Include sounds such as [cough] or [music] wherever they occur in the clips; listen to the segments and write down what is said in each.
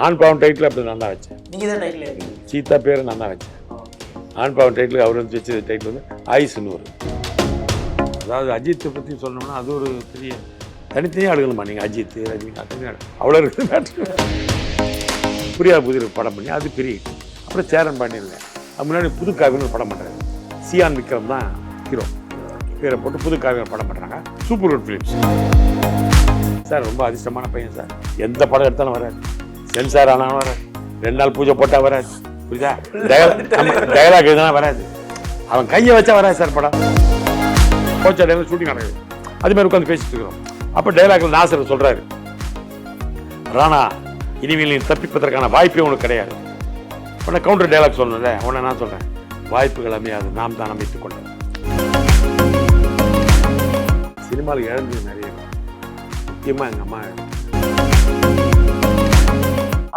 ஆண் பாவம் டைட்டில் அப்படி நான் தான் வச்சேன். சீதா பேர் நான் தான் வச்சேன். ஆண் பாவம் டைட்டில் அவர் வந்து வச்ச டைட்டில் வந்து ஆயுசுன்னு ஒரு அதாவது அஜித்தை பற்றி சொல்லணும்னா அது ஒரு பெரிய தனித்தனியாக எடுக்கணுமா நீங்கள் அஜித் ரஜினி தனியாக அவ்வளோ இருக்குது மேட்ரு புரியா புதிர் படம் பண்ணி அது பெரிய. அப்புறம் சேரன் பண்ணியிருந்தேன் அது முன்னாடி புது ஒரு படம் பண்ணுறாரு சியான் விக்ரம் தான் ஹீரோ பேரை போட்டு புது காவியம் படம் பண்ணுறாங்க சூப்பர் குட் ஃபிலிம்ஸ் சார் ரொம்ப அதிர்ஷ்டமான பையன் சார். எந்த படம் எடுத்தாலும் வராது. சென்சார் ஆனாலும் வராது. ரெண்டு நாள் பூஜை போட்டால் வராது. புரியுதா? டயலாக் [laughs] எழுதினா வராது. அவன் கையை வச்சா வராது சார் படம். கோச்சா டைமில் ஷூட்டிங் நடக்குது. அது மாதிரி உட்காந்து பேசிட்டு இருக்கிறோம். அப்போ டைலாக்ல நாசர் சொல்றாரு. ராணா இனிமேல் நீ தப்பிப்பதற்கான வாய்ப்பே உனக்கு கிடையாது. உன்னை கவுண்டர் டைலாக் சொல்லணும்ல உன்னை நான் சொல்றேன். வாய்ப்புகள் அமையாது. நாம் தான் அமைத்துக் கொண்டோம். சினிமாவில் இழந்தது நிறைய முக்கியமாக எங்கள் அம்மா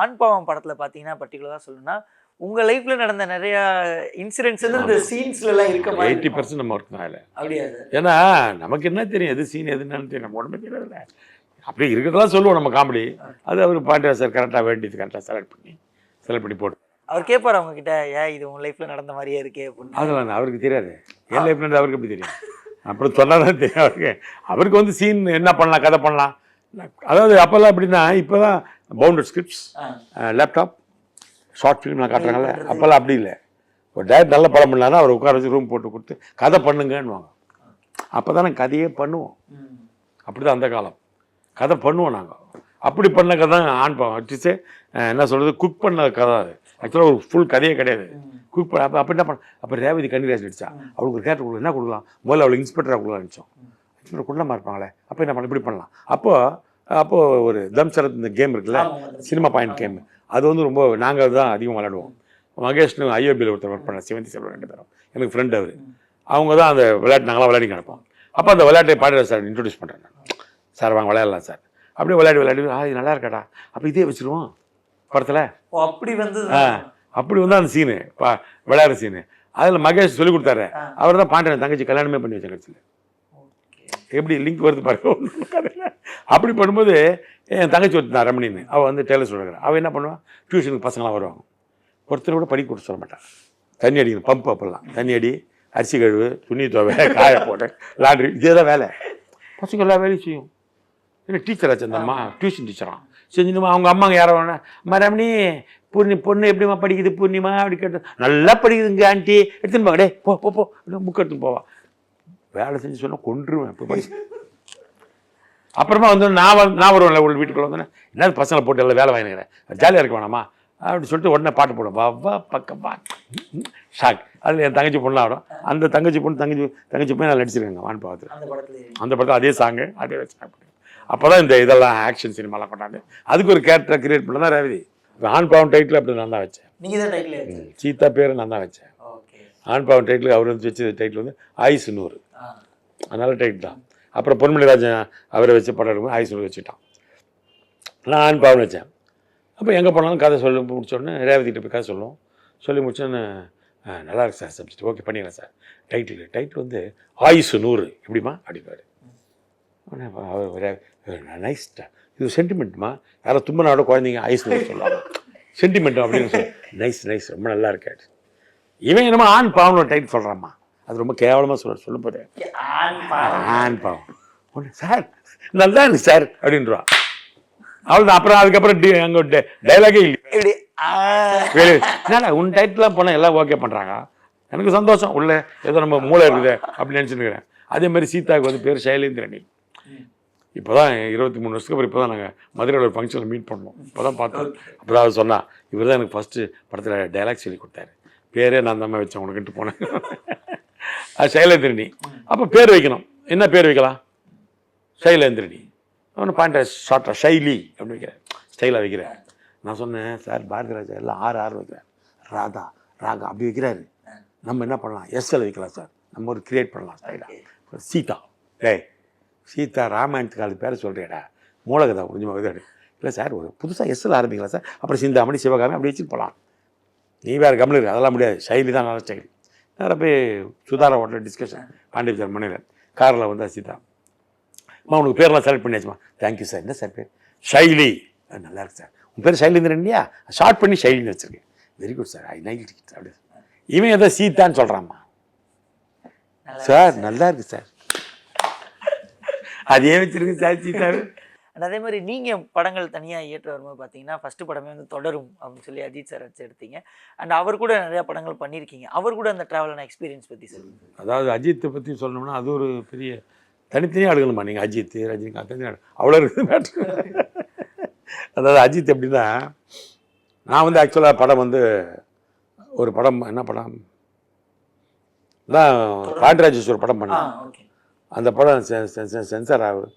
ஆண் பாவம் படத்துல பாத்தீங்கன்னா பர்டிகுலரா சொல்லணும்னா உங்க லைஃப்ல நடந்த நிறைய இன்சிடென்ட்ஸ் வந்து இந்த சீன்ஸ்ல எல்லாம் இருக்க மாதிரி எயிட்டி. பர்சன்ட் நம்ம ஒர்க் தான் அதில் அப்படியா? ஏன்னா நமக்கு என்ன தெரியும் எது சீன் எது என்னன்னு தெரியும். நம்ம உடம்பு தெரியல அப்படி இருக்கிறதெல்லாம் சொல்லுவோம் நம்ம காமெடி அது அவர் பாண்டியா சார் கரெக்டாக வேண்டியது கரெக்டாக செலக்ட் பண்ணி செலக்ட் பண்ணி போட்டு. அவர் கேட்பாரு அவங்க கிட்ட ஏன் இது உங்க லைஃப்ல நடந்த மாதிரியே இருக்கே அப்படின்னு. அதெல்லாம் அவருக்கு தெரியாது. என் லைஃப்ல அவருக்கு எப்படி தெரியும்? அப்புறம் சொன்னாதான் தெரியும் அவருக்கு. அவருக்கு வந்து சீன் என்ன பண்ணலாம் கதை பண்ணலாம். அதாவது அப்போல்லாம் எப்படின்னா இப்போ தான் பவுண்டட் ஸ்கிரிப்ட்ஸ். லேப்டாப் ஷார்ட் ஃபிலிம்லாம் காட்டுறாங்கல்ல அப்போல்லாம் அப்படி இல்லை. ஒரு டேரக்ட் நல்ல படம் பண்ணலான்னா அவர் உட்கார வச்சு ரூம் போட்டு கொடுத்து கதை பண்ணுங்கன்னுவாங்க. அப்போ தான் நாங்கள் கதையே பண்ணுவோம். அப்படி தான் அந்த காலம். கதை பண்ணுவோம் நாங்கள் அப்படி பண்ண கதை தான் ஆண் பாவம் அட்லீஸ்ட் என்ன சொல்கிறது குக் பண்ண கதை அது. ஆக்சுவலாக ஒரு ஃபுல் கதையே கிடையாது. குக் பண்ண அப்போ அப்போ என்ன பண்ண அப்போ ரேவதி கன்னிராஜ் நடிச்சா அவளுக்கு ஒரு கேரக்டர் கொடுக்கலாம் என்ன கொடுக்கலாம்? முதல்ல அவளுக்கு இன்ஸ்பெக்டராக கொடுக்கலாம் நினச்சோம். இன்ஸ்பெக்டர் குள்ளமாக இருப்பாங்களே அப்போ என்ன பண்ண இப்படி பண்ணலாம். அப்போ அப்போ ஒரு தம் சரத் இந்த கேம் இருக்குல்ல. சினிமா பாயிண்ட் கேம் அது வந்து ரொம்ப நாங்கள் தான் அதிகமாக விளையாடுவோம். மகேஷ்னு ஐஓபியில் ஒருத்தர் ஒர்க் பண்ண சிவந்தி செல்வம் ரெண்டு பேரும். எனக்கு ஃப்ரெண்ட் அவர். அவங்க தான் அந்த விளையாட்டு நாங்களாம் விளையாடி கிடப்போம். அப்போ அந்த விளையாட்டை பாடுற சார் இன்ட்ரடியூஸ் பண்ணுறேன் சார் வாங்க விளையாடலாம் சார். அப்படியே விளையாடி விளையாடி ஆ இது நல்லா இருக்காடா. அப்போ இதே வச்சுருவோம் படத்தில். அப்படி வந்து ஆ அப்படி வந்து அந்த சீனு பா விளையாடுற சீனு அதில் மகேஷ் சொல்லி கொடுத்தாரு. அவர் தான் பாண்டியன் தங்கச்சி கல்யாணமே பண்ணி வச்ச கட்சியில். எப்படி லிங்க் வருது பாருங்க. அப்படி பண்ணும்போது என் தங்கச்சி ஒருத்தான் ரமணின்னு. அவள் வந்து டெய்லர் சொல்கிறார் அவள் என்ன பண்ணுவான் டியூஷனுக்கு பசங்களாம் வருவாங்க. ஒருத்தர் கூட படிக்க கொடுத்து சொல்ல மாட்டான் தண்ணி அடிக்கணும் பம்ப் அப்பெல்லாம். தண்ணி அடி அரிசி கழுவு துணி துவை காய போட்டு லாண்ட்ரி இதே தான் வேலை. பசங்க எல்லா வேலையும் செய்யும். என்ன டீச்சர் வச்சிருந்தம்மா டியூஷன் டீச்சரான் செஞ்சுமா அவங்க அம்மாங்க யாரோ அம்மா ரமணி பூர்ணி பொண்ணு எப்படிம்மா படிக்குது? பூர்ணிமா அப்படி கேட்டு. நல்லா படிக்குதுங்க ஆண்டி எடுத்துன்னு போங்க. டே போ போ போ. புக் எடுத்துன்னு போவான் வேலை செஞ்சு சொன்னா கொன்றுவேன். இப்போ படி [laughs] அப்புறமா வந்து நான் வந்து நான் வருவேன்ல உள்ள வீட்டுக்குள்ள வந்தேன் என்ன பசங்களை போட்டு எல்லாம் வேலை வாங்கிக்கிறேன் ஜாலியாக இருக்க வேணாமா? அப்படி சொல்லிட்டு உடனே பாட்டு போடும் வா வா பக்கம். பா [laughs] ஷாக். அதில் என் தங்கச்சி பொண்ணு ஆடும் அந்த தங்கச்சி பொண்ணு தங்கச்சி தங்கச்சி போய் நான் நடிச்சிருக்கேங்க வான் பார்த்து. அந்த படத்துல. அந்த படத்தில் அதே சாங்கு அதே வச்சு அப்போ தான் இந்த இதெல்லாம் ஆக்ஷன் சினிமாலாம் கொண்டாந்து அதுக்கு ஒரு கேரக்டர் கிரியேட் பண்ண தான் ரேவதி ஆண் பாவம் டைட்டில் அப்படி நான் தான் வச்சேன். நீங்க தான் டைட்டில் இருக்கு சீதா பேர் நான் தான் வச்சேன். ஆண் பாவம் டைட்டில் அவர் வந்து வச்ச டைட்டில் வந்து ஆயுசு நூறு. அதனால டைட்டில் தான். அப்புறம் பொன்மணி ராஜன் அவரை வச்சு படம் எடுக்கும் ஆயுசு நூறு வச்சுட்டான். நான் ஆண் பாவம் வச்சேன். அப்போ எங்கே போனாலும் கதை சொல்லி முடிச்சோடனே ரேவதிகிட்ட போய் கதை சொல்லுவோம் சொல்லி முடிச்சோன்னே "ஆ, நல்லா இருக்கு சார் சப்ஜெக்ட் ஓகே பண்ணிடலாம் சார். டைட்டில் டைட்டில் வந்து ஆயுசு நூறு. எப்படிமா அப்படிப்பாரு அவர் நைஸ் இது சென்டிமெண்ட்மா யாரோ தும்மனோட குழந்தைங்க ஐஸ் நூறு சொல்லலாம் சென்டிமெண்ட் அப்படின்னு சொல்லி. நைஸ் நைஸ் ரொம்ப நல்லா இருக்காரு. இவன் என்னமோ ஆண் பாவம் டைட்டில் சொல்கிறாம்மா அது ரொம்ப கேவலமாக சொல்ல சொல்ல போதே ஆண் பாவம். ஒன்று சார் நல்லா இருக்கு சார் அப்படின்றா. அவ்வளோதான் அப்புறம் அதுக்கப்புறம் டி அங்கே டைலாகே இல்லை என்னடா உன் டைட்டிலாம் போனால் எல்லாம் ஓகே பண்ணுறாங்க எனக்கு சந்தோஷம். உள்ள ஏதோ நம்ம மூளை இருக்குது அப்படின்னு நினச்சிருக்கிறேன் அதே மாதிரி சீதாவுக்கு வந்து பேர் சைலேந்திரணி இப்போ தான் இருபத்தி மூணு வருஷத்துக்கு அப்புறம் இப்போ தான் நாங்கள் மதுரையில் ஒரு ஃபங்க்ஷனில் மீட் பண்ணோம். இப்போ தான் பார்த்தோம். அப்போ தான் அவர் சொன்னா இவர் தான் எனக்கு ஃபஸ்ட்டு படத்தில் டைலாக் சொல்லி கொடுத்தாரு. பேரே நான் தான் வச்சேன் உனக்குன்ட்டு போனேன். அது சைலேந்திரணி அப்போ பேர் வைக்கணும். என்ன பேர் வைக்கலாம்? சைலேந்திரணி அவனு பாண்ட ஷார்ட்டாக ஷைலி அப்படின்னு வைக்கிறேன் ஸ்டைலாக வைக்கிறேன் நான் சொன்னேன் சார் பாரதி ராஜா எல்லாம் ஆறு ஆறு வைக்கிறேன் ராதா ராகா அப்படி வைக்கிறாரு. நம்ம என்ன பண்ணலாம்? எஸ்எல் வைக்கலாம் சார். நம்ம ஒரு கிரியேட் பண்ணலாம் ஸ்டைலாக சீதா. டேய் சீதா ராமாயணத்துக்கு அது பேரை சொல்கிறேடா மூலகதா கொஞ்சமாக இல்லை சார் ஒரு புதுசாக எஸ்எல் ஆரம்பிக்கலாம் சார். அப்புறம் சிந்தாமணி சிவகாமி அப்படி வச்சுட்டு போகலாம் நீ வேறு கம்மல் இருக்கு அதெல்லாம் முடியாது. சைலி தான் நல்ல ஸ்டைல் நேராக போய் சுதாரா ஹோட்டல் டிஸ்கஷன் பாண்டிச்சேரி மணியில் காரில் வந்தா சீதா அம்மா உனக்கு பேர்லாம் செலக்ட் பண்ணியாச்சுமா? தேங்க்யூ சார் என்ன சார் பேர்? ஷைலி "அஹ், நல்லா இருக்கு சார் உன் பேர் சைலேந்திரன் இல்லையா? ஷார்ட் பண்ணி சைலின்னு வச்சிருக்கேன். Very good sir I night it அப்படி இவன் ஏதோ சீதான்னு சொல்கிறாம்மா சார் நல்லா இருக்கு சார் அதே வச்சிருக்கு சார் சீதாவே. And அதே மாதிரி நீங்க படங்கள் தனியா இயற்ற வரும்போது பாத்தீங்கன்னா ஃபர்ஸ்ட் படமே வந்து தொடரும் அப்படின்னு சொல்லி அஜித் சார் வச்சு எடுத்தீங்க. அண்ட் அவர் கூட நிறைய படங்கள் பண்ணியிருக்கீங்க. அவர் கூட அந்த டிராவலான எக்ஸ்பீரியன்ஸ் பத்தி சொல்லுங்க. அதாவது அஜித்தை பற்றி சொல்லணும்னா அது ஒரு பெரிய தனித்தனியாக எடுக்கணுமா? நீங்கள் அஜித் ரஜினிகாந்த் தனியாக அவ்வளோ இருக்குது மேட்ரு அதாவது அஜித் எப்படின்னா நான் வந்து ஆக்சுவலாக படம் வந்து ஒரு படம் என்ன படம்? தான் பாண்டராஜேஸ்வர் படம் பண்ணேன். அந்த படம் சென்சார் ஆகுது.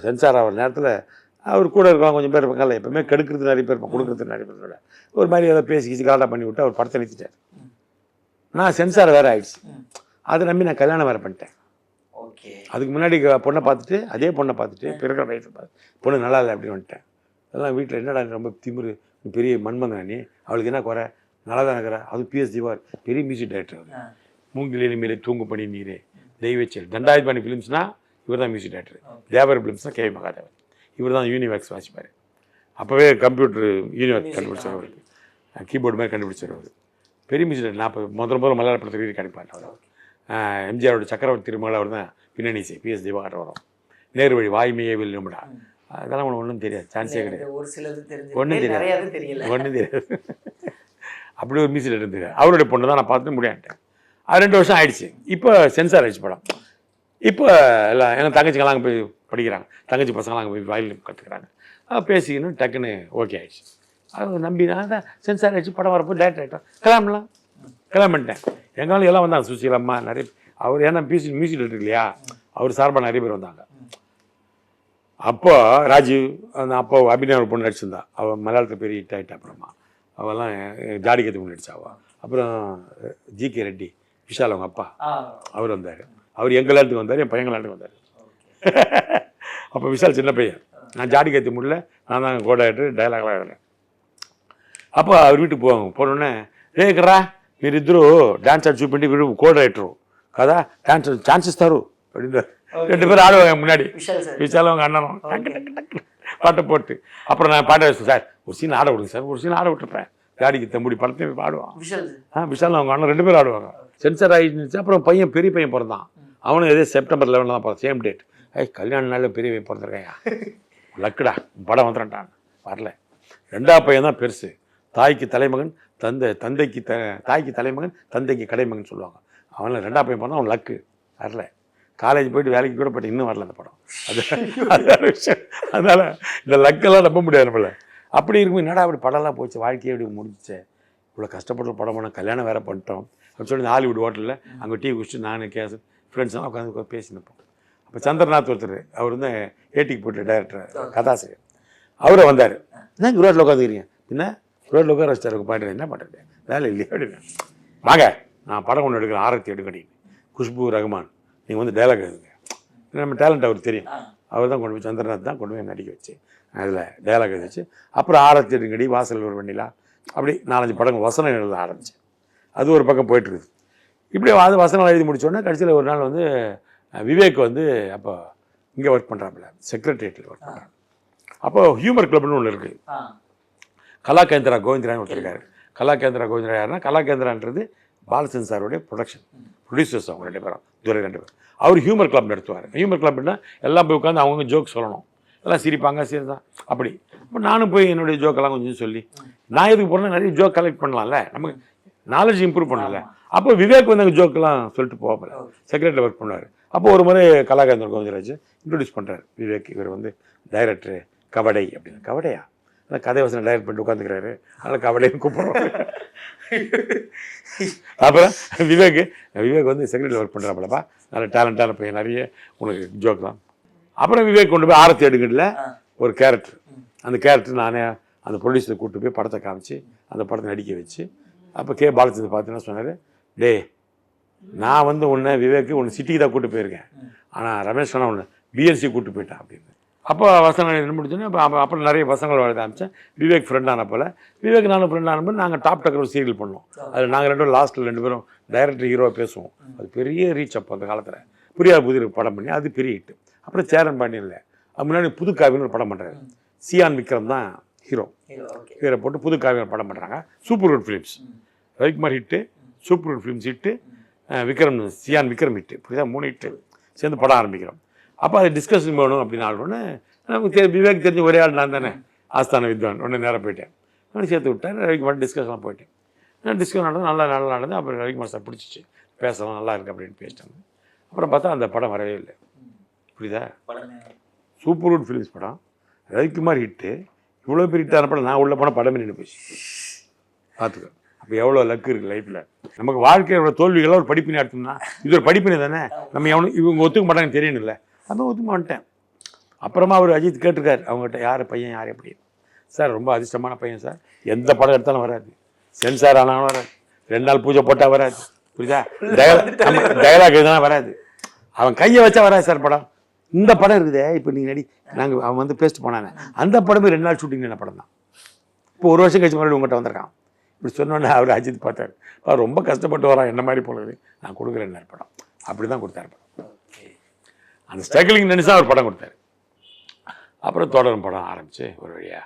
சென்சார் ஆகிற நேரத்தில் அவர் கூட இருக்கலாம் கொஞ்சம் பேர் இருப்பாங்கல்ல எப்பவுமே கெடுக்கிறது நிறைய பேர் இருப்பாங்க. கொடுக்குறது நிறைய பேர். ஒரு மாதிரி ஏதோ பேசி கீசி கலாட்டா பண்ணி விட்டு அவர் படத்தை நிறுத்திட்டார். நான் சென்சார் வேறு ஆயிடுச்சு. ம். அதை நம்பி நான் கல்யாணம் வேறு பண்ணிட்டேன். ஓகே. அதுக்கு முன்னாடி பொண்ணை பார்த்துட்டு அதே பொண்ணை பார்த்துட்டு பிறகு வயசு பார்த்து பொண்ணு நல்லா இல்லை அப்படின்னு வந்துட்டேன். அதெல்லாம் வீட்டில் என்னடா ரொம்ப திமிரு பெரிய மண்மங்கனா நீ? அவளுக்கு என்ன குறை? நல்லா தான் இருக்கிற. அது பிஎஸ்டிவார் பெரிய மியூசிக் டைரக்டர் மூங்கிலே மேலே தூங்கு பண்ணி நீரே. தெய்வச்சல் தண்டாயுத் பண்ணி ஃபிலிம்ஸ்னா இவர் தான் மியூசிக் டைரக்டர் தேவர் ஃபிலிம்ஸ்னா கே. வி மகாதேவன். இவர் தான் யூனிவேக்ஸ் வாசிப்பார். அப்போவே கம்ப்யூட்டர் யூனிவேக்ஸ் கண்டுபிடிச்சார் அவருக்கு கீபோர்டு மாதிரி கண்டுபிடிச்சார் அவர். பெரிய மியூசிக் நான் இப்போ முதல் முதல்ல மலையாள படத்துக்கு ரீதி கிடைப்பார் அவர். எம்ஜிஆரோட சக்கரவர்த்தி திருமகள் அவர் தான் பின்னணி இசை பிஎஸ் திவாகர் வரும் நேரு வழி வாய்மையே வெல்லும்டா அதெல்லாம் உனக்கு ஒன்றும் தெரியாது. சான்ஸே கிடையாது. ஒரு சிலது தெரிஞ்சு தெரியாது. ஒன்றும் தெரியாது. அப்படி ஒரு மியூசிக் இருந்தது அவருடைய பொண்ணு தான் நான் பார்த்து முடியாட்டேன் அது ரெண்டு வருஷம் ஆயிடுச்சு. இப்போ சென்சார் ஆயிடுச்சு படம். இப்போ எல்லாம் எங்கள் தங்கச்சிங்கெல்லாம் அங்கே போய் படிக்கிறாங்க. தங்கச்சி பசங்களாம் அங்கே போய் வயலின் கற்றுக்குறாங்க பேசிக்கணும் டக்குன்னு ஓகே ஆயிடுச்சு. அது நம்பி நான் தான் சென்சார் ஆயிடுச்சு படம் வரப்போ டேரக்டர் ஆகிட்டோம் கிளம்பலாம். கிளம்ப பண்ணிட்டேன் எங்களால் எல்லாம் வந்தாங்க. சுசீலம்மா நிறைய அவர் ஏன்னா மியூசிக் மியூசிக் டைரக்டர் இல்லையா? அவர் சார்பாக நிறைய பேர் வந்தாங்க. அப்போ ராஜீவ் அந்த அப்போ அபிநயா ஒரு பொண்ணு நடிச்சிருந்தா. அவள் மலையாளத்தில் பெரிய ஹிட் ஆகிட்டா அப்புறமா. அவெல்லாம் ஜாடி கத்து பொண்ணு நடிச்சா அவள் அப்புறம் ஜி கே ரெட்டி விஷால் அவங்க அப்பா. அவர் வந்தார். அவர் எங்கள் இடத்துக்கு வந்தார் என் பையன் இடத்துக்கு வந்தார். அப்போ விஷால் சின்ன பையன். நான் ஜாடி கத்தி முடியல நான் தான் கோடாயிட்டு டைலாக்லாம் ஆகினேன் அப்போ அவர் வீட்டுக்கு போவாங்க. போனோடனே రేకరా మీరిద్దరూ డాన్సర్ చూపిండి వీడు కో రైటరు కదా డాన్స్ ఛాన్స్ ఇస్తారు ரெண்டு பேரும் ஆடுவாங்க முன்னாடி. விசால் அவங்க அண்ணனும். பாட்டை போட்டு. அப்புறம் நான் பாட்டை வச்சு சார் ஒரு சீன் ஆட விடுங்க சார். ஒரு சீன் ஆட விட்டுருப்பேன் காடிக்கு தம்புடி படத்தையும் பாடுவான். ஆ விஷால் அவங்க அண்ணன் ரெண்டு பேரும் ஆடுவாங்க. சென்சர் ஆகிடுச்சு அப்புறம் பையன் பெரிய பையன் பிறந்தான். அவனும் இதே செப்டம்பர் லெவனில் தான் பிறந்தான். சேம் டேட் ஐய் கல்யாண நாளில் பெரிய பையன் பிறந்திருக்கேன் லக்குடா. படம் வந்துட்டான் வரல. ரெண்டாவது பையன் தான் பெருசு. தாய்க்கு தலைமகன் தந்தை தந்தைக்கு த தாய்க்கு தலைமகன் தந்தைக்கு கடைமகன் சொல்லுவாங்க. அவனில் ரெண்டாவது பையன் பிறந்தான். அவன் லக்கு. வரல. காலேஜ் போயிட்டு வேலைக்கு கூட போயிட்டு இன்னும் வரல அந்த படம். அது அது வேற விஷயம். அதனால் இந்த லக்கெல்லாம் நம்ப முடியாது நம்மள. அப்படி இருக்கும் என்னடா அப்படி படம்லாம் போச்சு? வாழ்க்கையே அப்படி முடிஞ்சிச்சே. இவ்வளோ கஷ்டப்பட்டு படம் பண்ணோம். கல்யாணம் வேற பண்ணிட்டோம். அப்படின்னு சொல்லி இந்த ஹாலிவுட் ஹோட்டலில் அங்கே டீ குடிச்சிட்டு நான் கேஸ் ஃப்ரெண்ட்ஸ்லாம் உட்காந்து உட்காந்து பேசினப்போம். அப்போ சந்திரநாத் ஒருத்தர் அவர் வந்து ஏடிக்கு போயிட்டு டைரக்டர் கதாசிரியர். அவரை வந்தார். என்ன ரோட்டில் உட்காந்துக்கிறீங்க என்ன? ரோட்டில் உட்கார வச்சார் பாட்டு என்ன பண்ணுறது வேலை இல்லையா அப்படின்னு. வாங்க நான் படம் ஒன்று எடுக்கிறேன் ஆரத்தி எடுக்கணும் குஷ்பு ரகுமான் நீங்கள் வந்து டைலாக் எழுதுங்க. நம்ம டேலண்ட் அவருக்கு தெரியும். அவர் தான் கொண்டு போய் சந்திரநாத் தான் கொண்டு போய் நடிக்க வச்சு அதில் டைலாக் எழுதிச்சு அப்புறம் ஆரத்தி எடுங்கடி வாசல் ஒரு வண்டிலா அப்படி நாலஞ்சு படங்கள் வசனம் எழுத ஆரம்பித்தேன் அது ஒரு பக்கம் போயிட்டு இருக்குது இப்படி அது வசனம் எழுதி முடிச்சோடனே கடைசியில் ஒரு நாள் வந்து விவேக் வந்து அப்போ இங்கே ஒர்க் பண்ணுறாப்புல செக்ரட்டரியேட்டில் ஒர்க் பண்ணுறாங்க அப்போ ஹியூமர் கிளப்னு ஒன்று இருக்குது கலா கேந்திரா கோவிந்தரான்னு ஒருத்தர் இருக்காரு. கலா கேந்திரா கோவிந்தரா யாருன்னா கலா கேந்திரான்றது பாலச்சந்திர சாருடைய ப்ரொடக்ஷன் ப்ரொடியூசர்ஸ் அவங்க ரெண்டு பேரும் துரை ரெண்டு பேரும். அவர் ஹியூமர் கிளப் நடத்துவார். ஹியூமர் கிளப்னா எல்லாம் போய் உட்காந்து அவங்க ஜோக் சொல்லணும். எல்லாம் சிரிப்பாங்க சிரிதான் அப்படி. இப்போ நானும் போய் என்னுடைய ஜோக்கெல்லாம் கொஞ்சம் சொல்லி நான் எதுக்கு போகிறேன் நிறைய ஜோக் கலெக்ட் பண்ணலாம்ல. நமக்கு நாலேஜ் இம்ப்ரூவ் பண்ணல. அப்போ விவேக் வந்து அங்கே ஜோக்கெல்லாம் சொல்லிட்டு போகல செக்ரட்டரி ஒர்க் பண்ணுவார். அப்போ ஒரு முறை கலாகேந்திர கோவிந்தராஜ் இன்ட்ரடியூஸ் பண்ணுறாரு விவேக் இவர் வந்து டைரக்டரு கவடை அப்படின்னு. கவடையா? அதான் கதை வசனம் டைரக்ட் பண்ணிட்டு உட்காந்துக்கிறாரு அதனால் கவலைன்னு கூப்பிட்றோம் [laughs] அப்புறம் விவேக் விவேக் வந்து செக்ரட்டரி ஒர்க் பண்ணுறாப்புலப்பா நல்ல டேலண்டான பையன். நிறைய உனக்கு ஜோக் தான். அப்புறம் விவேக் கொண்டு போய் ஆரத்தி எடுக்கல. ஒரு கேரக்டர் அந்த கேரக்டர் நானே அந்த ப்ரொடியூசரை கூப்பிட்டு போய் படத்தை காமிச்சு அந்த படத்தை நடிக்க வச்சு அப்போ கே. பாலச்சந்தர் பார்த்தீங்கன்னா சொன்னார்? டே நான் வந்து உன்னை விவேக்கு உன்னை சிட்டிக்கு தான் கூப்பிட்டு போயிருக்கேன். ஆனால் ரமேஷ் சொன்னா உன்னை பிஎன்சி கூப்பிட்டு போயிட்டான் அப்படின்னு. அப்போ வசனம் என்ன முடிச்சோன்னே அப்போ அப்போ அப்புறம் நிறைய பசங்களை வளர்த்து ஆரம்பித்தேன் விவேக் ஃப்ரெண்ட் ஆன போல். விவேக் நானும் ஃப்ரெண்ட் ஆனப்போ நாங்கள் டாப் டக்கர் ஒரு சீரியல் பண்ணோம். அது நாங்கள் ரெண்டு பேரும் லாஸ்ட்டில் ரெண்டு பேரும் டைரக்டர் ஹீரோவாக பேசுவோம். அது பெரிய ரீச் அப்போ அந்த காலத்தில். புரியாத புதிர் படம் பண்ணி அது பெரிய ஹிட்டு அப்புறம் சேரன் பாண்டியனில். அது முன்னாடி புது காவின்னு ஒரு படம் பண்ணுறாரு சியான் விக்ரம் தான் ஹீரோ. ஹீரோ போட்டு புது காவியம் படம் பண்ணுறாங்க super good films. Ravikumar hit super good films hit Vikram Chiyaan Vikram hit. புரியுதா மூணு ஹிட்டு சேர்ந்து படம் ஆரம்பிக்கிறோம். அப்போ அது டிஸ்கஷன் வேணும் அப்படின்னு ஆடணுன்னு நமக்கு தெரி விவேக் தெரிஞ்ச ஒரே ஆள் நான் தானே ஆஸ்தான வித்வான். ஒன்று நேராக போயிட்டேன். அவனை சேர்த்து விட்டேன் ரவிக்குமார் டிஸ்கஷன்லாம் போயிட்டேன். நான் டிஸ்கஸ் நடந்து நல்லா நல்லா நடந்து அப்புறம் ரவிக்குமார் சார் பிடிச்சிச்சு. பேசலாம் நல்லா இருக்கு அப்படின்னு பேசிட்டாங்க. அப்புறம் பார்த்தா அந்த படம் வரவே இல்லை. புரியுதா? சூப்பர் குட் ஃபிலிம்ஸ் படம். ரவிக்குமார் ஹிட்டு இவ்வளோ பெரிய படம் நான் உள்ள போன படமே நின்று போச்சு. பார்த்துக்கோ. அப்போ எவ்வளோ லக்கு இருக்குது லைஃப்பில் நமக்கு வாழ்க்கையோட தோல்விகளை ஒரு படிப்பினை எடுத்தோம்னா இது ஒரு படிப்பினை தானே? நம்ம எவனு இவங்க ஒத்துக்க மாட்டாங்கன்னு தெரியணும்ல. அப்போ ஒத்துக்க மாட்டேன். அப்புறமா அவர் அஜித் கேட்டிருக்காரு அவங்ககிட்ட யார் பையன் யார் எப்படி? சார் ரொம்ப அதிர்ஷ்டமான பையன் சார். எந்த படம் எடுத்தாலும் வராது. சென்சார் ஆனாலும் வராது. ரெண்டு நாள் பூஜை போட்டால் வராது. புரியுதா? [laughs] டயலாக் எழுதினா வராது. அவன் கையை வச்சா வராது சார் படம். இந்த படம் இருக்குதே. இப்போ நீ நடி நாங்கள் அவன் வந்து பேஸ்ட் போனானே அந்த படமே ரெண்டு நாள் ஷூட்டிங் என்ன படம் தான். இப்போ ஒரு வருஷம் கழிச்சு மறுபடியும் உங்கள்கிட்ட வந்திருக்கான். இப்படி சொன்னோன்னே அவர் அஜித் பார்த்தாரு. அவர் ரொம்ப கஷ்டப்பட்டு வரான் என்ன மாதிரி போனது நான் கொடுக்குறேன் படம். அப்படி தான் கொடுத்தாரு படம். அந்த ஸ்ட்ரகிளிங் நினைச்சா அவர் படம் கொடுத்தாரு. அப்புறம் தொடரும் படம் ஆரம்பிச்சு ஒரு வழியாக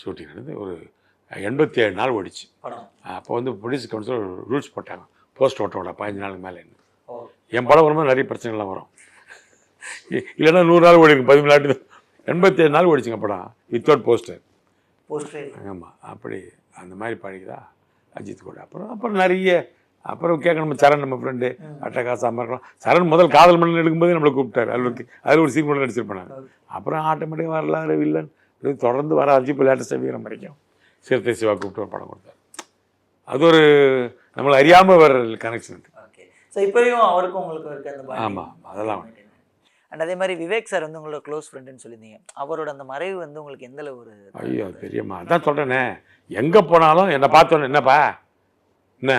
ஷூட்டிங் நடந்து ஒரு எண்பத்தி ஏழு நாள் ஓடிச்சு. அப்போ வந்து போலீஸ் கவுன்சில் ரூல்ஸ் போட்டாங்க. போஸ்ட் ஓட்ட விட பதினஞ்சு நாளுக்கு மேலே என் படம் வரும்போது நிறைய பிரச்சனைகள்லாம் வரும். இல்லைன்னா நூறு நாள் ஓடிருக்கு பதிமூணு எண்பத்தி ஏழு நாள் ஓடிச்சுங்க படம். வித்தவுட் போஸ்டர் ஆமாம் அப்படி அந்த மாதிரி பாடிக்குதா அஜித் கூட. அப்புறம் அப்புறம் நிறைய அப்புறம் கேட்கணும் சரண் நம்ம ஃப்ரெண்டு அட்டகாசமாக இருக்கலாம். சரண் முதல் காதல் மன்னன் எடுக்கும்போது நம்மளை கூப்பிட்டாரு. அதில் அதில் ஒரு சீன் கூட நடிச்சிருப்பேன் அப்புறம் ஆட்டோமேட்டிக்காக வரலாறு வில்லன் இது தொடர்ந்து வர அஜித் லேட்டஸ்ட் வீரம் வரைக்கும். சிறுத்தை சிவா கூப்பிட்டு ஒரு படம் கொடுத்தாரு. அது ஒரு நம்மளை அறியாமல் வர கனெக்ஷன் ஓகே ஸோ இப்போயும் அவருக்கும் அந்த ஆமாம் அதெல்லாம். அண்ட் அதே மாதிரி விவேக் சார் வந்து உங்களோட க்ளோஸ் ஃப்ரெண்டுன்னு சொல்லியிருந்தீங்க. அவரோட அந்த மறைவு வந்து உங்களுக்கு எந்த ஒரு ஐயோ பெரியம்மா. அதான் சொல்கிறேனே எங்கே போனாலும் என்னை பார்த்தோன்னே என்னப்பா? என்ன?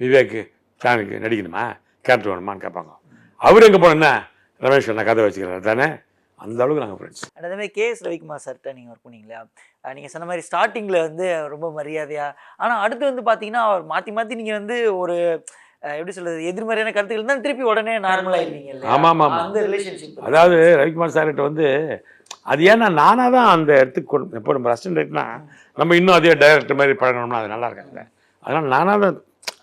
விவேக்கு சாமிக்கு நடிக்கணுமா? கேரக்டர் வேணுமான்னு கேட்பாங்க. அவர் எங்கே போன என்ன? ரமேஷ் நான் கதை வச்சுக்கிறார். தானே அந்த அளவுக்கு நாங்கள் ஃப்ரெண்ட்ஸ் அண்ட் அதே மாதிரி கேஎஸ் ரவிக்குமார் சார்கிட்ட நீங்கள் ஒர்க் பண்ணீங்களா? அஹ் நீங்க சொன்ன மாதிரி ஸ்டார்டிங்கில் வந்து ரொம்ப மரியாதையா ஆனால் அடுத்து வந்து பார்த்தீங்கன்னா அவர் மாற்றி மாற்றி நீங்கள் வந்து ஒரு எப்படி சொல்றது எதிர்மறையான கருத்துக்கள் தான் திருப்பி உடனே நார்மல் ஆயிருவீங்க இல்லையா? ஆமா. அந்த ரிலேஷன்ஷிப் அதாவது ரவிக்குமார் சார்கிட்ட வந்து அது ஏன்னா நானாக தான் அந்த இடத்துக்கு கொண்டு இப்போ நம்ம அசிஸ்டன்ட் டைரக்டர்னா நம்ம இன்னும் அதே டைரக்டர் மாதிரி பழகணும்னா அது நல்லா இருக்காங்க அதனால் நானாக தான்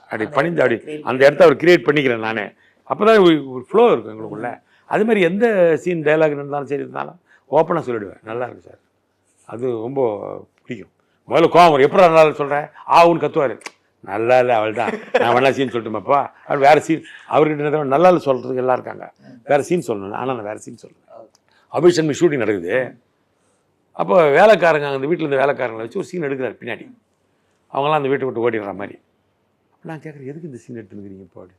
அப்படி பணிந்து அப்படி அந்த இடத்த அவர் கிரியேட் பண்ணிக்கிறேன் நானே. அப்போ தான் ஒரு ஃப்ளோ இருக்கும் எங்களுக்குள்ள. அது மாதிரி எந்த சீன் டைலாக் இருந்தாலும் சரி இருந்தாலும் ஓப்பனாக சொல்லிடுவேன். நல்லா இருக்கு சார். அது ரொம்ப பிடிக்கும். முதல்ல கோவம் எப்படி நல்லா சொல்கிறேன் ஆவுன்னு கத்துவார். நல்லா இல்லை அவள் தான் நான் வேணா சீன் சொல்லட்டுமாப்பா? அவர் வேறு சீன் அவர்கிட்ட என்ன நல்லா இல்லை சொல்கிறதுக்கு எல்லாம் இருக்காங்க. வேறு சீன் சொல்லணும். ஆனால் நான் வேறு சீன் சொல்கிறேன் அபிஷன் ஷூட்டிங் நடக்குது. அப்போ வேலைக்காரங்க அந்த வீட்டில் இருந்த வேலைக்காரங்களை வச்சு ஒரு சீன் எடுக்கிறார் பின்னாடி. அவங்களாம் அந்த வீட்டை விட்டு ஓடிடுற மாதிரி. நான் கேட்குறேன் எதுக்கு இந்த சீன் எடுத்துருக்கிறீங்க இப்போ அப்படி?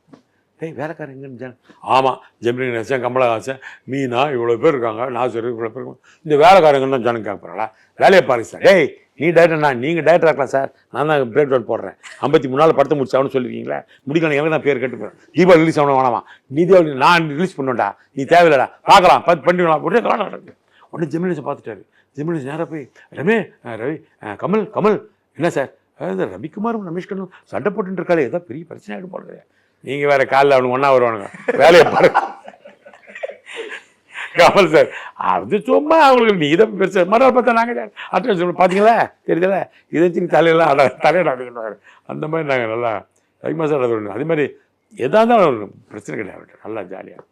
டேய் வேலைக்காரன் எங்கன்னு ஜான் ஆமாம் ஜெமினி நேசன் கமலஹாசன் மீனா இவ்வளோ பேர் இருக்காங்க. நாசர் இவ்வளோ பேர் இருக்காங்க. இந்த வேலைக்காரங்கன்னு தான் ஜனங்க கேட்குறாங்களா வேலையை பாருங்க சார். டேய் நீ டேரக்டர் நான் நீங்கள் டேரக்டர் ஆகலாம் சார் நான் தான் பிரேக் டவுன் போடுறேன். ஐம்பத்தி மூணு நாள் படத்தை முடிச்சாவனு சொல்லுவீங்களா? முடிக்கலாம் எனக்கு நான் பேர் கேட்டு போகிறேன் தீபாவளி ரிலீஸ் ஆகணும் வேணாமா நீ தீபாவளி நான் ரிலீஸ் பண்ணுவேன்டா நீ தேவையில்லடா. பார்க்கலாம். பார்த்து பண்ணிடலாம் உடனே காலம் உடனே ஜெமினிஸை பார்த்துட்டாரு. ஜெமினிஸ் நேராக போய் ரமே ரவி கமல் கமல் என்ன சார் அதாவது ரவிக்குமாரும் ரமேஷ்கனும் சண்டை போட்டுட்டு இருக்காளே. ஏதோ பெரிய பிரச்சனை ஆகிடும் போடுறது நீங்கள் வேற காலைல அவனுக்கு ஒன்றா வருவானுங்க. வேலையை பாருங்க. கமல் சார். அது சும்மா அவங்களுக்கு நீ இதை பெருசு மறுநாள் பார்த்தா நாங்கள் அட்ரஸ் பார்த்தீங்களா தெரியுதுல இதை வச்சு தலையெல்லாம் அட தலையிடாதுன்னு அந்த மாதிரி நாங்கள் நல்லா ரவிக்குமார் சார் அது அதே மாதிரி எதாக இருந்தாலும் பிரச்சனை கிடையாது நல்லா ஜாலியாக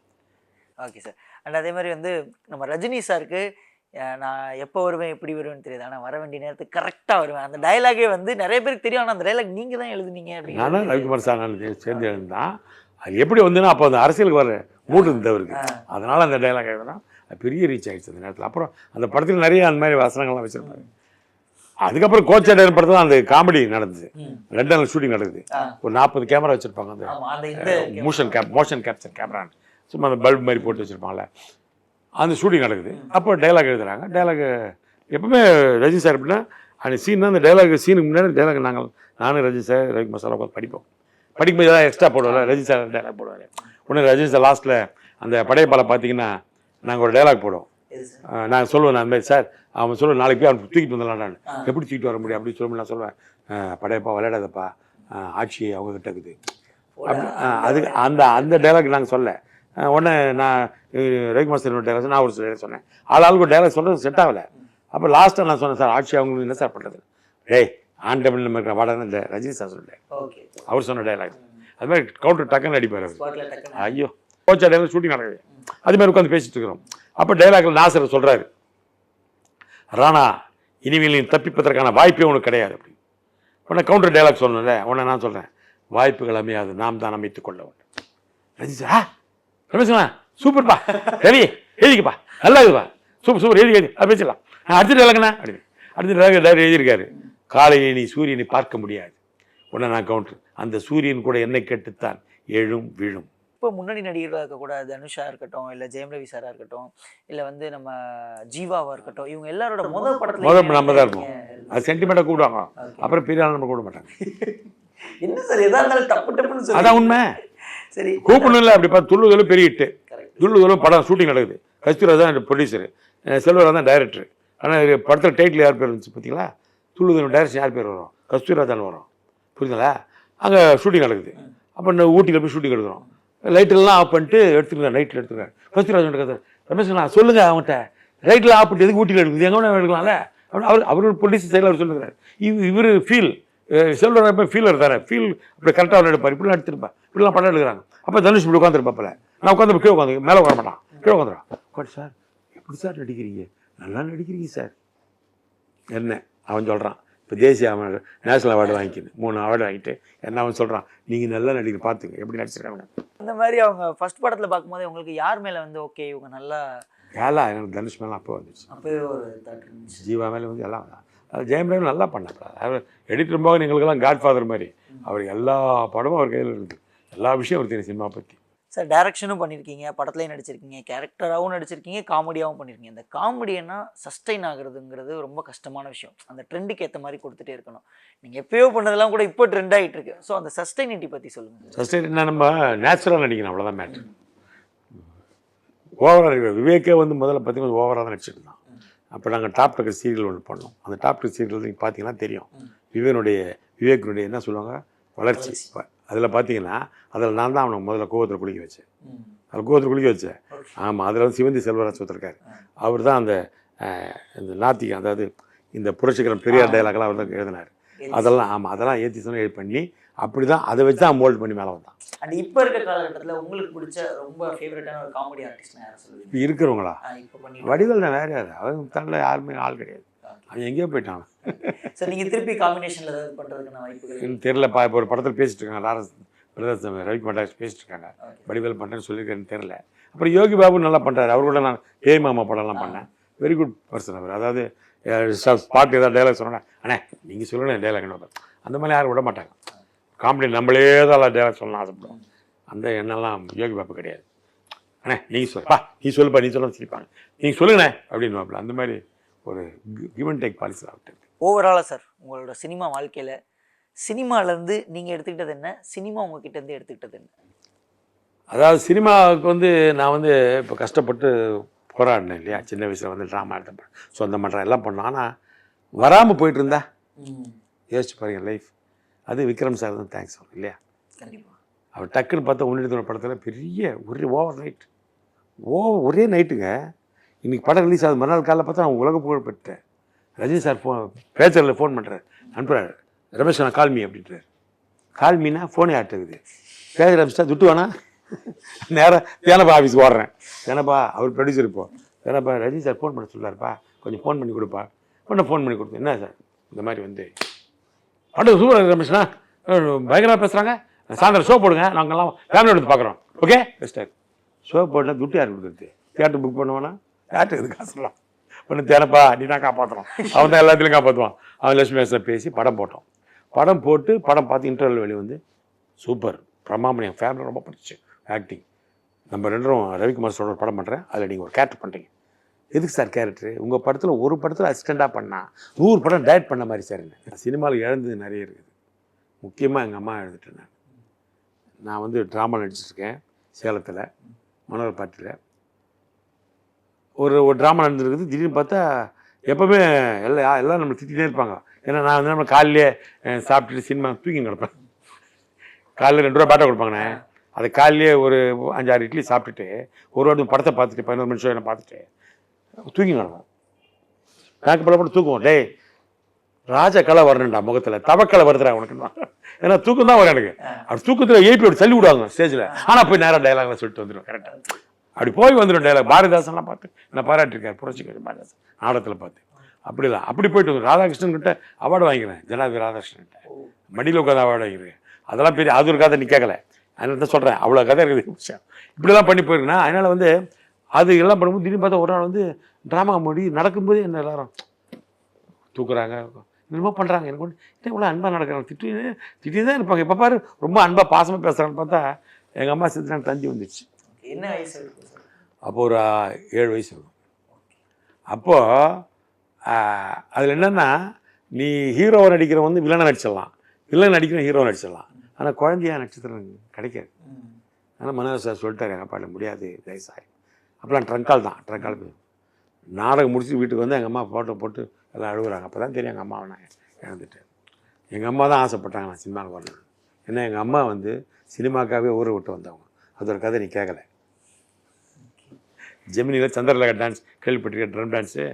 ஓகே சார் அண்ட் அதே மாதிரி வந்து நம்ம ரஜினி சாருக்கு நான் எப்போ வருவேன் எப்படி வருவேன்னு தெரியுது. ஆனால் வர வேண்டிய நேரத்துக்கு கரெக்டாக வருவேன். அந்த டயலாகே வந்து நிறைய பேருக்கு தெரியும். ஆனால் அந்த டயலாக் நீங்கள் தான் எழுதுனீங்க நானும் அப்படின்னு ரவிக்குமார் சார் நான் சேர்ந்து எழுந்தான் அது எப்படி வந்துன்னா அப்போ அந்த அரசியலுக்கு வர மூடு இருந்தவருக்கு. அதனால் அந்த டைலாக் எழுதுனா பெரிய ரீச் ஆயிடுச்சு அந்த நேரத்தில். அப்புறம் அந்த படத்தில் நிறைய அந்த மாதிரி வசனங்கள்லாம் வச்சுருப்பாரு. அதுக்கப்புறம் கோச்சடையன் படத்தில் அந்த காமெடி நடந்தது. லண்டனில் ஷூட்டிங் நடக்குது. ஒரு நாற்பது கேமரா வச்சுருப்பாங்க அந்த motion cap motion capture camera சும்மா அந்த பல்ப் மாதிரி போட்டு வச்சுருப்பாங்கல்ல. அந்த ஷூட்டிங் நடக்குது. அப்போ டைலாக் எழுதுறாங்க. டைலாக் எப்பவுமே ரஜினி சார் எப்படின்னா அந்த சீன் அந்த டைலாக் சீனுக்கு முன்னாடி டைலாக் நாங்கள் நானும் ரஜினி சார் ரவி மசாலா படிப்போம். படிக்கும்போது ஏதாவது எக்ஸ்ட்ரா போடுவார் ரஜினி சார் டைலாக் போடுவார் ரஜினி சார் லாஸ்ட்டில் அந்த படையப்பாலை பார்த்தீங்கன்னா நாங்கள் ஒரு டைலாக் போடுவோம். நான் சொல்லுவேன் நான் அந்த மாதிரி சார் அவன் சொல்லுவேன் நாளைக்கு போய் அவன் தூக்கிட்டு வந்துடலாம் நான். எப்படி தூக்கிட்டு வர முடியும்? அப்படின்னு சொல்லும்போது நான் சொல்லுவேன் படையப்பா விளையாடாதப்பா. ஆட்சி அவங்க கிட்ட இருக்குது. அதுக்கு அந்த அந்த டைலாக் நாங்கள் சொல்ல உடனே நான் ரவிக்குமார் சார் டைலாக் நான் ஒரு டைலாக் சொன்னேன். ஆள் ஆளுக்கு ஒரு டைலாக் சொல்கிறது செட் ஆகலை. அப்போ லாஸ்ட்டாக நான் சொன்னேன் சார் ஆட்சி அவங்களுக்கு என்ன சார் பண்ணுறது டேய் ஆண்டவன் நம்ம இருக்கிற வாடகை இந்த ரஜினி சார் சொல்லிட்டேன் ஓகே அவர் சொன்ன டைலாக் அது மாதிரி கவுண்டர் டக்குன்னு அடிப்பார் அவர். ஐயோ. கோச்சா டைலாக் ஷூட்டிங் நடக்குது. அது மாதிரி உட்காந்து பேசிட்டு இருக்கிறோம். அப்போ டைலாக்ல நாசர் சொல்கிறாரு ராணா இனிமேல் நீ தப்பிப்பதற்கான வாய்ப்பே உனக்கு கிடையாது அப்படி. உடனே கவுண்டர் டைலாக் சொன்னல உடனே நான் சொல்கிறேன் வாய்ப்புகள் அமையாது நாம் தான் அமைத்துக் கொள்ள வேண்டும். ரஜினி சார் ஆ? ரமேஷ்ண்ணா சூப்பர்ப்பா ரெடி எழுதிக்கப்பா. நல்லா இருக்குப்பா சூப்பர் சூப்பர் எழுதி எழுதி. அது பேசலாம் நான் அடுத்த டைலாக்ண்ணா அப்படின்னு. அடுத்த டைலாக் எழுதியிருக்காரு. காலையில் நீ சூரியனை பார்க்க முடியாது. உடனே நான் கவுண்டர் அந்த சூரியன் கூட என்னை கெட்டுத்தான். எழும் விழும். இப்போ முன்னணி நடிகர்களாக இருக்கக்கூட தனுஷா இருக்கட்டும் இல்லை ஜெயம் ரவி சாரா இருக்கட்டும் இல்லை வந்து நம்ம ஜீவாவா இருக்கட்டும் இவங்க எல்லாரோட முதல் படத்துல முதல் நம்ம தான் இருப்போம் அது சென்டிமெண்ட்டாக கூப்பிடுவாங்க. அப்புறம் பெரிய நம்ம கூப்பிட மாட்டாங்க. [laughs] என்ன சார் எதா இருந்தாலும் டப்பு டப்புன்னு சொல்லி அதான் உண்மை. [laughs] சரி. கூப்பிடணும் இல்லை அப்படி பார்த்து துள்ளுதலும் பெரிய ஹிட்டு துள்ளுதலும் படம் ஷூட்டிங் நடக்குது. கஸ்தூரா தான் ப்ரொடியூசர் செல்வரா தான் டைரக்டர் ஆனால் படத்தில் டைட்டில் யார் பேர் இருந்துச்சு பார்த்தீங்களா? துள்ளுதல் டைரக்ஷன் யார் பேர் வரும்? கஸ்தூரா வரும். புரியுதுங்களா? அங்கே ஷூட்டிங் நடக்குது. அப்போ நான் ஊட்டியில் போய் ஷூட்டிங் எடுக்கிறோம். லைட்டெல்லாம் ஆஃப் பண்ணிட்டு எடுத்துருக்கேன் நைட்டில் எடுத்துருக்கேன் கஸ்தூரிராஜன் கதை. ரமேஷ் நான் சொல்லுங்கள் அவன்கிட்ட. லைட்டில் ஆஃப் பண்ணிட்டு எதுக்கு ஊட்டியில் எடுக்குது? எங்கே எடுக்கலாம்ல? அப்படின்னு அவர் அவர் போலீஸ் சைடில் அவர் சொல்லுகிறார். இவ் இவர் ஃபீல் செல்வர் எப்போ ஃபீலர் தானே ஃபீல் அப்படி கரெக்டாக அவர் எடுப்பார். இப்படிலாம் எடுத்துருப்பேன் இப்படிலாம் படம் எடுக்கிறாங்க. அப்போ தனுஷ் இப்படி உட்காந்துருப்பாப்பில் நான் உட்காந்து கீழே உட்காந்து மேலே உட்கார மாட்டான். கீழே உட்காந்துருவான். உட்காந்து சார். எப்படி சார் நடிக்கிறீங்க? நல்லா நடிக்கிறீங்க சார். என்ன? அவன் சொல்கிறான் இப்போ தேசிய அவன் நேஷனல் அவார்டு வாங்கிக்கிது மூணு அவார்டு வாங்கிட்டு என்ன அவன் சொல்கிறான் நீங்கள் நல்லா நடிக்க பார்த்துங்க எப்படி நடிச்சிருக்காங்க இந்த மாதிரி அவங்க ஃபர்ஸ்ட் படத்துல பார்க்கும்போது உங்களுக்கு யார் மேல வந்து ஓகே இவங்க நல்லா ஏலா எனக்கு தனுஷ் மேலே அப்போ வந்துச்சு அப்பவே ஒரு ஜீவா மேலே வந்து எல்லாம் ஜெயம் ரவி நல்லா பண்ணார் அவர் எடிட்டர் போக எங்களுக்கெல்லாம் காட் ஃபாதர் மாதிரி. அவர் எல்லா படமும் அவர் கையில் இருக்குது எல்லா விஷயம் அவர் தெரியும் சினிமா பற்றி சார் டைரக்ஷனும் பண்ணியிருக்கீங்க படத்துலையும் நடிச்சிருக்கீங்க கேரக்டராகவும் நடிச்சிருக்கீங்க காமெடியாகவும் பண்ணியிருக்கீங்க இந்த காமெடினா சஸ்டைன் ஆகுறதுங்கிறது ரொம்ப கஷ்டமான விஷயம். அந்த ட்ரெண்டுக்கு ஏற்ற மாதிரி கொடுத்துட்டே இருக்கணும். நீங்கள் எப்பயோ பண்ணதெல்லாம் கூட இப்போ ட்ரெண்ட் ஆகிட்டு இருக்கு ஸோ அந்த சஸ்டைனிட்டி பற்றி சொல்லுங்கள் சஸ்டைன் நம்ம நேச்சுரலாக நடிக்கணும். அவ்வளோதான் மேட்ரு ஓவராக விவேக்கே வந்து முதல்ல பார்த்தீங்கன்னா ஓவராக தான் நடிச்சிட்டு இருந்தான். அப்போ நாங்கள் டாப் டக்கர் சீரியல் ஒன்று பண்ணோம். அந்த டாப் டக்கர் சீரியல் நீங்கள் பார்த்தீங்கன்னா தெரியும். விவேனுடைய விவேக்கினுடைய என்ன சொல்லுவாங்க? வளர்ச்சி. அதில் பார்த்தீங்கன்னா அதில் நான் தான் அவனை முதல்ல கோவத்தில் குளிக்க வச்சேன். அதில் கோவத்தில் குளிக்க வச்சேன். ஆமாம் அதில் வந்து சிவந்தி செல்வராஜ் ஒருத்தருக்கார். அவர் தான் அந்த இந்த நாத்திகம் அதாவது இந்த புரட்சிகரம் பெரியார் டைலாக்லாம் அவர் தான் எழுதினார். அதெல்லாம் ஆமாம் அதெல்லாம் ஏற்றி சொன்ன பண்ணி அப்படி தான் அதை வச்சு தான் மோல்ட் பண்ணி மேலே வந்தான். அண்ட் இப்போ இருக்க காலகட்டத்தில் உங்களுக்கு பிடிச்ச ரொம்ப ஃபேவரட்டான ஒரு காமெடி சொல்லுவீங்க? இப்போ இருக்கிறவங்களா இப்போ வடிவேல் தான் வேற யார்? அவன் தன்னில் யாருமே ஆள் கிடையாது. அவன் எங்கேயோ போயிட்டான். சார் நீங்கள் திருப்பி காம்பினேஷனில் ஏதாவது பண்ணுறதுக்கான வாய்ப்புகள் எனக்கு தெரியலப்பா இப்போ ஒரு படத்தில் பேசிட்டு இருக்காங்க லாரன்ஸ் பிரதர்ஸ் ரவிக்குமார் பேசிட்டு இருக்காங்க. வடிவேல் பண்ணுறேன்னு சொல்லியிருக்கேன்னு தெரில அப்புறம் யோகி பாபு நல்லா பண்ணுறாரு அவர் கூட நான் ஏய் மாமா படம்லாம் பண்ணேன். வெரி குட் பர்சன் அவர். அதாவது ஸ்பாட் ஏதாவது டைலாக் சொன்னேன் அண்ணே நீங்கள் சொல்லுங்கள் டைலாக் அந்த மாதிரி யாரும் விட மாட்டாங்க. காமெடி நம்மளே தான் டைலாக் சொல்லலாம் ஆசைப்படுவோம். அந்த எண்ணெல்லாம் யோகி பாபு கிடையாது. அண்ணே நீங்கள் சொல்லுப்பா நீ சொல்லுப்பா நீ சொல்ல சிரிப்பாங்க. நீங்கள் சொல்லுங்கண்ணே அப்படின்னு அந்த மாதிரி ஒரு கிவ் அண்ட் டேக் பாலிசி ஆகிட்டு ஓவராலாக சார் உங்களோட சினிமா வாழ்க்கையில் சினிமாலேருந்து நீங்கள் எடுத்துக்கிட்டது என்ன? சினிமா உங்ககிட்ட இருந்து எடுத்துக்கிட்டது என்ன? அதாவது சினிமாவுக்கு வந்து நான் வந்து இப்போ கஷ்டப்பட்டு போராடினேன் இல்லையா? சின்ன வயசில் வந்து ட்ராமா எடுத்த சொந்தம் பண்ணுறேன் எல்லாம் பண்ணோம். ஆனால் வராமல் போயிட்டு இருந்தா யோசிச்சு பாருங்க லைஃப் அது விக்ரம் சார் தான் தேங்க்ஸ் சொல்லணும் இல்லையா? அவர் டக்குன்னு பார்த்தா உன்னிடத்தோட படத்தில் பெரிய ஒரே ஓவர் நைட் ஓ ஒரே நைட்டுங்க இன்னைக்கு படம் ரிலீஸ் ஆகுது. மறுநாள் காலையில் பார்த்தா நான் உலக புகழ் பெற்றேன். ரஜினி சார் ஃபோன் பேச்சரில் ஃபோன் பண்ணுறாரு அனுப்புகிறாரு ரமேஷ் நான் கால்மி அப்படின்றாரு. கால்மினா ஃபோனே ஆட்டுக்குது. பேச ரமேஷா துட்டு வேணா? [laughs] நேராக தேனப்பா ஆஃபீஸ்க்கு ஓடுறேன். தேனப்பா அவர் ப்ரொடியூசர் இப்போ. தேனப்பா ரஜினி சார் ஃபோன் பண்ண சொல்லாருப்பா கொஞ்சம் ஃபோன் பண்ணி கொடுப்பா. உடனே ஃபோன் பண்ணி கொடுத்தேன் என்ன சார்? இந்த மாதிரி வந்து. படம் சூப்பர் ரமேஷ்ண்ணா பயங்கரமாக பேசுகிறாங்க சாயந்தரம் ஷோ போடுங்க. நாங்கள்லாம் ஃபேமிலியோட வந்து பார்க்குறோம் ஓகே பெஸ்ட்டாக ஷோ போட்டால் துட்டு யார் கொடுக்குறது தியேட்டர் புக் பண்ணுவானா? தியேட்டர் இது காசுலாம் ஒன்று தேனப்பா நீ தான் காப்பாற்றுறோம் அவன் தான் எல்லாத்துலையும் காப்பாற்றுவான் அவன் லட்சுமி சார் பேசி படம் போட்டோம் படம் போட்டு படம் பார்த்து இன்டர்வல் வெளியே வந்து சூப்பர் பிரம்மாமணி என் ஃபேமிலி ரொம்ப பிடிச்சி ஆக்டிங் நம்ம ரெண்டும் ரவிக்குமார் சொல்கிற படம் பண்ணுறேன் அதில் நீங்கள் ஒரு கேரக்டர் பண்ணுறீங்க எதுக்கு சார் கேரக்டர் உங்கள் படத்தில் ஒரு படத்தில் அசிஸ்டண்ட்டாக பண்ணால் நூறு படம் டயட் பண்ண மாதிரி சார் என்ன? சினிமாவில் இழந்தது நிறைய இருக்குது. முக்கியமாக எங்கள் அம்மா எழுதிட்டேன் நான். நான் வந்து ட்ராமா நடிச்சிருக்கேன் சேலத்தில் மனோர் பாட்டியில் ஒரு ஒரு ட்ராமா நடந்துருக்குது. திடீர்னு பார்த்தா எப்போவுமே எல்லாம் எல்லாம் நம்மளை திட்டிகிட்டே இருப்பாங்க. ஏன்னா நான் வந்து நம்ம காலையிலே சாப்பிட்டுட்டு சினிமா தூங்கி கிடப்பேன். காலையில் ரெண்டு ரூபா பாட்டா கொடுப்பாங்கண்ணே. அது காலையிலே ஒரு அஞ்சாறு இட்லி சாப்பிட்டுட்டு ஒரு வாட்டி படத்தை பார்த்துட்டு பதினோரு நிமிஷம் என்ன பார்த்துட்டு தூங்கி கிடப்பேன். பேங்க் பல போட்டு தூக்குவோம். டேய் ராஜ கலை வரணும்டா முகத்தில். தவக்கலை வருதுடா உனக்கு ஏன்னா தூக்கம் தான் வரும் எனக்கு. அப்படி தூக்கத்தில் எழுப்பி அப்படி தள்ளி விடுவாங்க ஸ்டேஜில் ஆனால் போய் நேராக டைலாக்லாம் சொல்லிட்டு வந்துடும் கரெக்டாக அப்படி போய் வந்துடும் டைலாக் பாரதிதாசன்லாம் பார்த்து நான் பாராட்டிருக்காரு புரட்சி கவி பாரதிதாசன். நாடகத்தில் பார்த்து. அப்படிலாம். அப்படி போயிட்டு வந்து ராதாகிருஷ்ணன் கிட்ட அவார்டு வாங்கிக்கிறேன். ஜனாதிபதி ராதாகிருஷ்ணன் கிட்ட மடியில் உட்காந்து அவார்டு வாங்கியிருக்கேன் அதெல்லாம் பெரிய அது ஒரு கதை நீ கேட்கல. அதனால தான் சொல்கிறேன் அவ்வளோ கதை இருக்குது விஷயம். இப்படிலாம் பண்ணி போயிருக்கேன்னா அதனால் வந்து அது எல்லாம் பண்ணும்போது திடீர்னு பார்த்தா ஒரு நாள் வந்து ட்ராமா மொழி நடக்கும்போதே என்ன எல்லாரும் தூக்குறாங்க. என்னமோ பண்ணுறாங்க எனக்கு ஒன்று இவ்வளோ அன்பாக நடக்கிறாங்க? திட்டி திட்டி தான் இருப்பாங்க. இப்போ பாரு ரொம்ப அன்பாக பாசமாக பேசுகிறான்னு பார்த்தா எங்கள் அம்மா செத்துனாங்க தந்தி வந்துச்சு என்ன வயசு இருக்கு சார்? அப்போ ஒரு ஏழு வயசு இருக்கும் அப்போது அதில் என்னென்னா நீ ஹீரோவை நடிக்கிறவன் வந்து வில்லனை நடிச்சிடலாம். Villain நடிக்கிறவன் hero நடிச்சிடலாம். ஆனால் குழந்தையா நட்சத்திரம் கிடைக்காது. ஆனால் மனோஜ் சார் சொல்லிட்டாரு எங்கள் அப்பாட்ட முடியாது தயவுசாரி அப்போலாம் ட்ரங்கால் தான் ட்ரங்கால் நாடகம் முடிச்சு வீட்டுக்கு வந்து எங்கள் அம்மா ஃபோட்டோ போட்டு எல்லாம் அழுகுறாங்க. அப்போ தான் தெரியும் எங்கள் அம்மாவை நான் இழந்துட்டு எங்கள் அம்மா தான் ஆசைப்பட்டாங்க நான் சினிமாவுக்கு வரணும் ஏன்னா எங்கள் அம்மா வந்து சினிமாக்காகவே ஊரை விட்டு வந்தவங்க. அது ஒரு கதை நீ கேட்கல. ஜெமினியில் சந்திரலேகா டான்ஸ் கேள்விப்பட்டிருக்க ட்ரம் டான்ஸு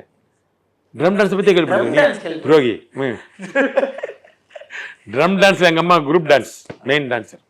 ட்ரம் டான்ஸை பற்றி கேள்விப்பட்டிருக்கீங்க கேள்வி- துரோகி ட்ரம் டான்ஸ் எங்கள் அம்மா குரூப் டான்ஸ் மெயின் டான்ஸர்